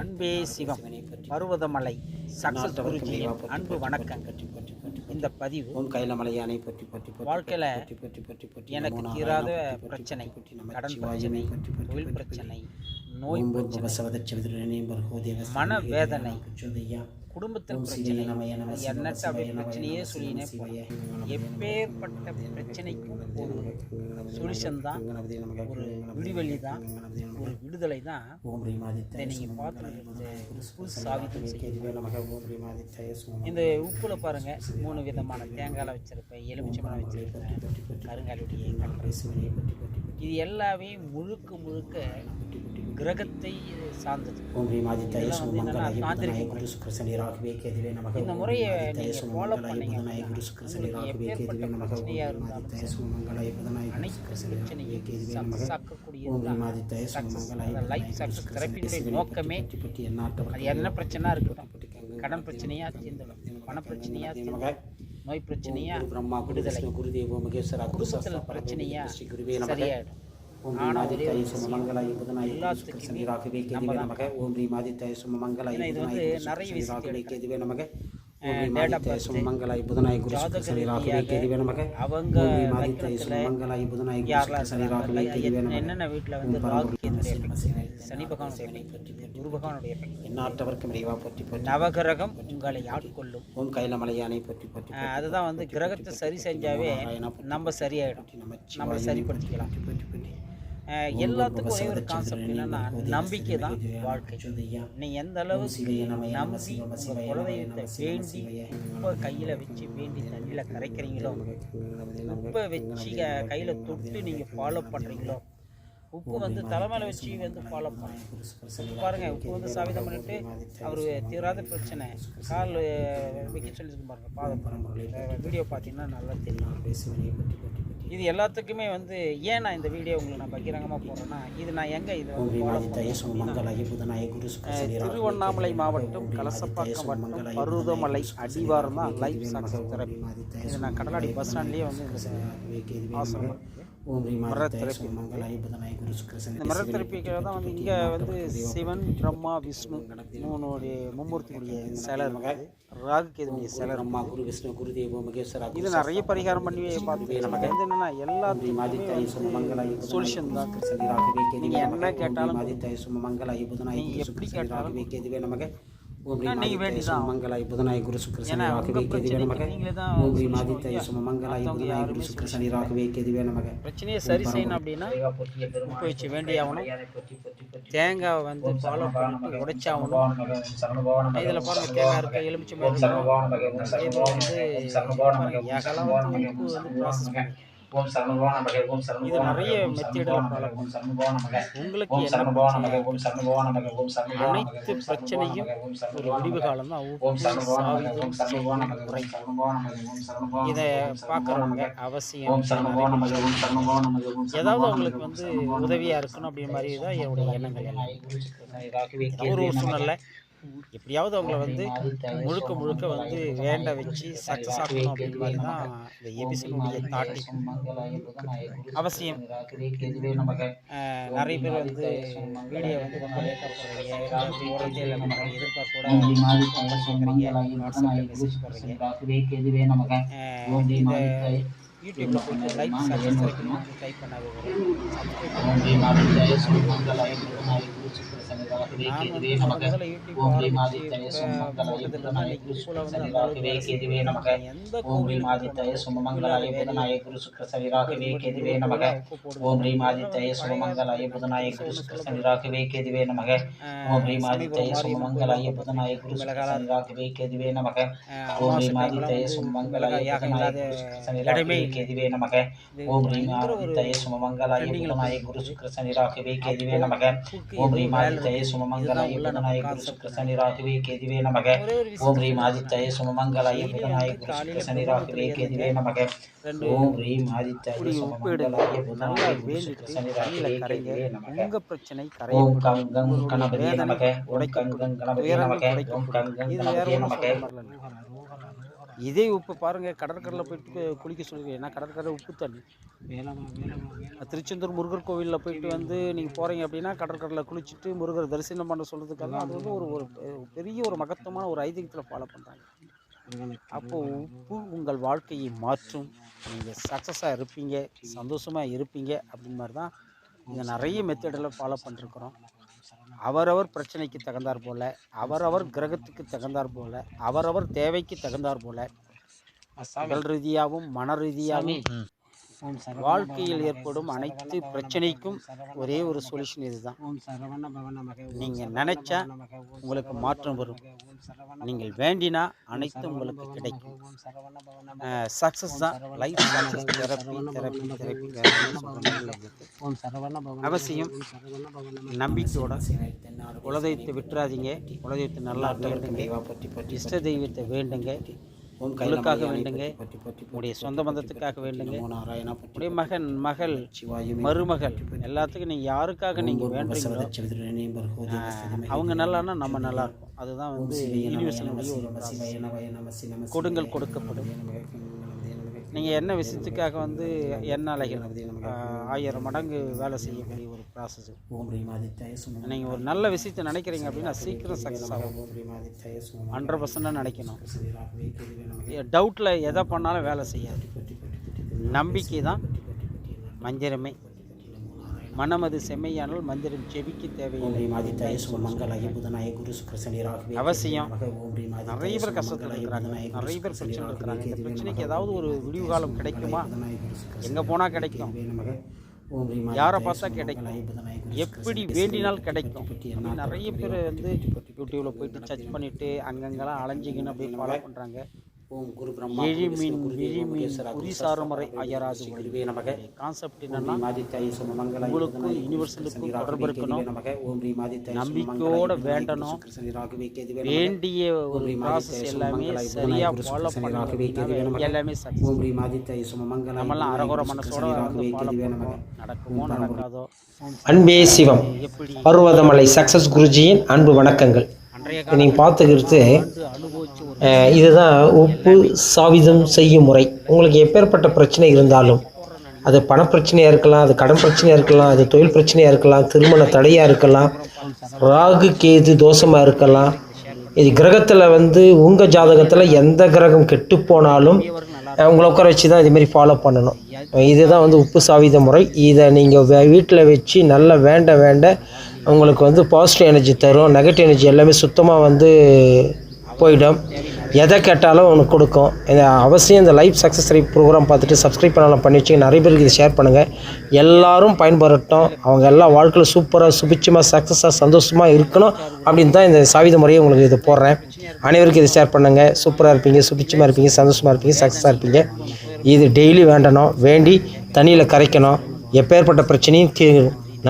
அன்பே சிவம் பருவதமலை. சக்சஸ் குருஜியின் அன்பு வணக்கங்கள் இந்த பதிவு ஓம் கைலமலையானை பற்றி பற்றி பற்றி வாழ்க்கையில பற்றி பற்றி பற்றி எனக்கு தீராத பிரச்சனை. பற்றி நம கடன் பிரச்சனை. தொழில் பிரச்சனை. நோய் மன வேதனை. குடும்பத்தில் பிரச்சனை எண்ணற்ற நமய பிரச்சனையே நம சொல்லினே சிவ சிவைய போகலாம். எப்பேற்பட்ட பிரச்சனைக்கும் ஒரு சொல்யூஷன் தான் ஒரு விடிவெளி தான் ஒரு விடுதலை தான் இதை நீங்க பார்த்து சாவித்தம் செய்யும் இந்த உப்புல பாருங்க மூணு விதமான தேங்காய் வச்சிருப்பேன் எலுமிச்சம்பழம் வச்சிருப்பேன் கருங்காலுடைய இது எல்லாமே முழுக்க முழுக்க கிரகத்தை சார்ந்தது. ஓம் வந்து என்னன்னா சுமங்கலாய புதனாய முறை. குரு சுக்கிரசனி ராகவே கேதிவே நமக. இந்த முறையை ஃபாலோ சுமங்கலாய புதனாய குரு சுக்கிரசனி ராகவே கேதிவே நமக. ஓம் ரீமாதித்த சுமங்கலாய புதனாய குரு அனைத்து சுக்கிரசனி ராகவே பிரச்சனையும் கேதிவே நமக. சக்சஸ் ஓம் ஆக்கக்கூடியது ரீமாதித்த சுமங்கலாய லைஃப் சக்சஸ் தெரப்பியுடைய நோக்கமே அது என்ன பிரச்சனை இருக்கட்டும். கடன் பிரச்சனையா தீர்ந்துடும் பண பிரச்சனையா தீர்ந்துடும் நோய் பிரச்சனையா பிரம்மா குரு தேவோ மகேஸ்வரா குரு பிரச்சனையா சரியாயிடும். ஓம் மாதித்தாய சுமமங்கலாய புதனாய எல்லாத்துக்குமே சுக்கிரசனி ராகவே கேதிவே நமக. ஓம் ரீ மாதித்தாய சுமமங்கலாய புதனாய வந்து நிறைய சுக்கிரசனி ராகவே விஷயத்தை கேதிவே நமக. சுமமங்கலாய புதனாய குரு ஜாதக சுக்கிரசனி ராகவே ரீதியாக கேதிவே நமக. அவங்க மாதித்தாய சுமமங்கலாய புதனாய குரு யாரெல்லாம் சுக்கிரசனி ராகவே கேதிவே நமக. என்னென்ன வீட்டில் வந்து சனி பகவானுடைய குரு பகவானுடைய effect. எண்ணாட்டவர்க்கும் இறைவா பற்றி பற்றி நவகிரகம் உங்களை ஆட்கொள்ளும் ஓம் கைலமலையானை பற்றி பற்றி அஹ் அதுதான் வந்து கிரகத்தை சரி செஞ்சாவே நம்ம சரியாயிடும். நம்ம சரிப்படுத்திக்கலாம். எல்லாத்துக்கும் ஒரே ஒரு கான்செப்ட் என்னன்னா நம்பிக்கை தான் வாழ்க்கை. நீ எந்த அளவுக்கு நம்பி குலதெய்வத்தை வேண்டி உப்பை கையில் வச்சு வேண்டி தண்ணியில் கரைக்கிறீங்களோ உப்பை வச்சு கையில் கையில தொட்டு நீங்க ஃபாலோ பண்றீங்களோ உப்பு வந்து தலைமையில வச்சு வந்து ஃபாலோ பண்ணும் பாருங்க உப்பு வந்து சாவிதம் பண்ணிட்டு அவரு தீராத பிரச்சனை. கால் வைக்க சொல்லியிருக்கு பாருங்க பாதம் வீடியோ பார்த்தீங்கன்னா நல்லா தெரியும். இது எல்லாத்துக்குமே வந்து ஏன் நான் இந்த வீடியோ உங்களுக்கு நான் பகிரங்கமாக போடுறேன்னா இது நான் எங்கே இது திருவண்ணாமலை மாவட்டம் கலசப்பாக்கம் வட்டம் பருவமலை அடிவாரம் தான் லைஃப் சக்ஸஸ் தெரப்பி இது நான் கடலாடி பஸ் ஸ்டாண்ட்லேயே வந்து இந்த ஆசிரமம் இருக்கு. மர தெரப்பி இந்த மர தெரப்பிக்கு தான் வந்து இங்கே வந்து சிவன் பிரம்மா விஷ்ணு மூணுடைய மும்மூர்த்தியுடைய சிலை இருக்குது ராகு கேதுடைய சிலை. பிரம்மா குரு விஷ்ணு குரு தேவோ மகேஸ்வரா இது நிறைய பரிகாரம் பண்ணி பார்த்து நமக்கு வந்து என்னன்னா எல்லாத்துக்குமே சொல்யூஷன் தான் நீங்க என்ன கேட்டாலும் நீங்க எப்படி கேட்டாலும் நீங்க வேண்டிதான். மங்களாய் புதனாய் குரு சுக்கிரசனி ராகவே உங்க கேதிவே நமக பிரச்சனைக்கு நீங்களே தான் ஓம் solution ரீமாதித்த இல்லையா? சும மங்களாய் மத்தவங்க புதனாய் யாருமே குரு சுக்கிரசனி ராகவே கேதிவே நமக பிரச்சனையை சரி செய்யணும் அப்படின்னா உப்பு வச்சு வேண்டியாகணும். தேங்காய் வந்து ஃபாலோ பண்ணிட்டு உடைச்சாகணும். இதில் பாருங்க தேங்காய் இருக்கு எலுமிச்சை இது வந்து ஏகலாம் வந்து உப்பு வந்து ப்ராசஸ் பண்ணி ஓம் சரணபவன நமக ஓம் நிறைய நமக, ஓம் ஃபாலோ நமக, ஓம் சரணபவன நமக, உங்களுக்கு ஓம் பிரச்சனை நமக, ஓம் சரணபவன நமக, ஓம் சரணபவன நமக, அனைத்து பிரச்சனையும் ஒரு நமக, காலம் தான் ஓம் உப்பு சரணபவன நமக, ஓம் செய்யும் நமக, ஓம் சரணபவன நமக, ஓம் சரணபவன இதை பார்க்குறவங்க அவசியம் ஓம் சரணபவன நமக, ஓம் சரணபவன நமக, ஓம் ஏதாவது அவங்களுக்கு வந்து உதவியாக இருக்கணும் அப்படின்ற மாதிரி தான் என்னுடைய எண்ணங்கள் எல்லாம் ஒரு சூழ்நிலை எப்படியாவது அவங்கள வந்து முழுக்க முழுக்க வந்து வேண்ட வச்சு சக்ஸஸ் ஆகணும் அப்படின்னு மாதிரி தான் இந்த ஏபிசினுடைய தாட்டி அவசியம். நிறைய பேர் வந்து வீடியோ வந்து ரொம்ப லேட்டாக போடுறீங்க போடுறதே இல்லை நம்ம எதிர்பார்ப்போட கேட்குறீங்க வாட்ஸ்அப்பில் மெசேஜ் ஓம் இந்த போயிட்டு லைக் டைப் சப்ஸ்கிரைப் கேதிவே வந்து நமக முதல்ல யூடியூப் ஓம் இப்போ சுமங்களாய போட்டதில்லை புதனாய குரு இப்போல வந்து சுக்கிரசனி அந்த அளவுக்கு ராகவே வளர்ச்சி கேதிவே நமக ஓம் புதனாய குரு சுக்கிரசனி ராகவே கேதிவே நமக. ஓம் ரீமாதி ஜெய சுமங்களாய புதனாய குரு சுக்கிரசனி ராகவே கேதிவே நமக. ஓம் ரீமாதி ஜெய சுமங்களாய புதனாய குரு சுக்கிரசனி ராகவே கேதிவே நமக. ஓம் ரீமாதி ஜெய சுமங்களாய புதனாய குரு சுக்கிரசனி ராகவே கேதிவே நமக. ஓம் ரீமாதி ஜெய சுமங்களாய புதனாய குரு சுக்கிரசனி ராகவே கேதிவே நமக. ஓம் ரீமாதி ஜெய சுமங்களாய புதனாய குரு சுக்கிரசனி ராகவே கேதிவே நமக. ஓம் ரீம் ஆதித்ய சுமமங்கலாய புதனாய குரு சுக்கிரசனி ராகவே கேதிவே நமக. ஓம் ரீம் ஆதித்ய சுமமங்கலாய புதனாய குரு சுக்கிரசனி ராகவே கேதிவே நமக. உங்க பிரச்சனை ஓம் கங்கம் கணபதியே நமக. ஓம் கங்கம் கணபதியே நமக. ஓம் கங்கம் கணபதியே நமக. இதே உப்பு பாருங்கள் கடற்கரையில் போயிட்டு குளிக்க சொல்லுவீங்க ஏன்னா கடற்கரை உப்பு தண்ணி. திருச்செந்தூர் முருகர் கோவிலில் போயிட்டு வந்து நீங்கள் போகிறீங்க அப்படின்னா கடற்கரையில் குளிச்சுட்டு முருகர் தரிசனம் பண்ண சொல்கிறதுக்காக அது வந்து ஒரு ஒரு பெரிய ஒரு மகத்துவமான ஒரு ஐதீகத்தில் ஃபாலோ பண்ணுறாங்க அப்போது உப்பு உங்கள் வாழ்க்கையை மாற்றும். நீங்கள் சக்ஸஸாக இருப்பீங்க சந்தோஷமாக இருப்பீங்க அப்படின்னு மாதிரி தான் இங்கே நிறைய மெத்தடில் ஃபாலோ பண்ணிருக்கிறோம். அவரவர் பிரச்சனைக்கு தகுந்தாற் போல் அவரவர் கிரகத்துக்கு தகுந்தாற் போல் அவரவர் தேவைக்கு தகுந்தாற் போல் உடல் ரீதியாகவும் மன ரீதியாகவும் வாழ்க்கையில் ஏற்படும் அனைத்து பிரச்சனைக்கும் ஒரே ஒரு சொல்யூஷன் இதுதான். நீங்கள் நினச்சா உங்களுக்கு மாற்றம் வரும். நீங்கள் வேண்டினா அனைத்தும் உங்களுக்கு கிடைக்கும். சக்ஸஸ் தான். Life success therapy therapy therapy அவசியம் நம்பிக்கையோட குலதெய்வத்தை விட்டுறாதீங்க. குலதெய்வத்தை நல்லா பற்றி இஷ்ட தெய்வத்தை வேண்டுங்க. உங்களுக்காக வேண்டுங்க உங்களுடைய சொந்த பந்தத்துக்காக வேண்டுங்க உங்களுடைய மகன் மகள் சிவாயு மருமகள் எல்லாத்துக்கும் நீங்கள் யாருக்காக நீங்கள் வேண்டுறீங்களோ அவங்க நல்லான்னா நம்ம நல்லா இருப்போம் அதுதான் வந்து process. கொடுங்கள் கொடுக்கப்படும் நீங்கள் என்ன விஷயத்துக்காக வந்து என்ன அலைகள் ஆயிரம் மடங்கு வேலை செய்யக்கூடிய ஒரு ப்ராசஸ் நீங்கள் ஒரு நல்ல விஷயத்தை நினைக்கிறீங்க அப்படின்னா சீக்கிரம் சக்ஸஸ் ஆகும். ஹண்ட்ரட் பர்சன்டாக நினைக்கணும். டவுட்டில் எதை பண்ணாலும் வேலை செய்யாது. நம்பிக்கை தான் மந்திரமே மனமது செம்மையானால் மந்திரம் செவிக்கு தேவையில்லை. ரீமாதித்தாய சுமங்கலாய புதனாய குரு சுக்ரசனி ராகவே. அவசியம். நிறைய பேர் கஷ்டத்தில் இருக்கிறாங்க. நிறைய பேர் பிரச்சனை இருக்கிறாங்க. இந்த பிரச்சனைக்கு ஏதாவது ஒரு விடிவு காலம் கிடைக்குமா? எங்கே போனால் கிடைக்கும்? யாரை பார்த்தா கிடைக்கும்? எப்படி வேண்டினால் கிடைக்கும்? நிறைய பேர் வந்து யூடியூப்ல போயிட்டு சர்ச் பண்ணிட்டு அங்கங்கெல்லாம் அலைஞ்சிங்கன்னு அப்படியே ஃபாலோ பண்ணுறாங்க? ஓம் குரு பிரம்மா குருவே நமக. கான்செப்ட் என்னன்னா ரீமாதித்தாய சுமங்கலாய உங்களுக்கும் யூனிவர்சலுக்கும் தொடர்பு இருக்கணும். நமக. ஓம் ரீமாதித்தாய நம்பிக்கையோட வேண்டணும். வேண்டிய ஒரு ப்ராசஸ் எல்லாமே சரியாக ஃபாலோ பண்ணணும் எல்லாமே ஓம் ரீமாதித்தாய சுமங்கலாய நம்மளாம் அரகுர மனசோட நடக்குமோ நடக்காதோ? அன்பே சிவம். பர்வதமலை சக்சஸ் குருஜியின் அன்பு வணக்கங்கள். நீங்கள் பார்த்துக்கிறது இதுதான் உப்பு சாவிதம் செய்யும் முறை. உங்களுக்கு எப்பேற்பட்ட பிரச்சனை இருந்தாலும் அது பணப்பிரச்சனையாக இருக்கலாம் அது கடன் பிரச்சனையாக இருக்கலாம் அது தொழில் பிரச்சனையாக இருக்கலாம் திருமண தடையாக இருக்கலாம் ராகு கேது தோஷமாக இருக்கலாம். இது கிரகத்தில் வந்து உங்கள் ஜாதகத்தில் எந்த கிரகம் கெட்டு போனாலும் உங்களை உட்கார வச்சு தான் இதுமாரி ஃபாலோ பண்ணணும். இதுதான் வந்து உப்பு சாவித முறை. இதை நீங்கள் வீட்டில் வச்சு நல்லா வேண்ட வேண்ட உங்களுக்கு வந்து பாசிட்டிவ் எனர்ஜி தரும் நெகட்டிவ் எனர்ஜி எல்லாமே சுத்தமாக வந்து போயிடும். எதை கேட்டாலும் உனக்கு கொடுக்கும். இந்த அவசியம் இந்த லைஃப் சக்ஸஸ் ரேட் ப்ரோக்ராம் பார்த்துட்டு சப்ஸ்கிரைப் பண்ணலாம் பண்ணி வச்சு நிறைய பேருக்கு இதை ஷேர் பண்ணுங்கள் எல்லோரும் பயன்பெறட்டும் அவங்க எல்லா வாழ்க்கையில் சூப்பராக சுபிச்சமாக சக்ஸஸாக சந்தோஷமாக இருக்கணும் அப்படின்னு தான் இந்த சாவித முறையை உங்களுக்கு இதை போடுறேன். அனைவருக்கும் இதை ஷேர் பண்ணுங்கள் சூப்பராக இருப்பீங்க சுபிச்சமாக இருப்பீங்க சந்தோஷமாக இருப்பீங்க சக்ஸஸாக இருப்பீங்க. இது டெய்லி வேண்டணும். வேண்டி தண்ணியில் கரைக்கணும். எப்பேற்பட்ட பிரச்சனையும் தீரும்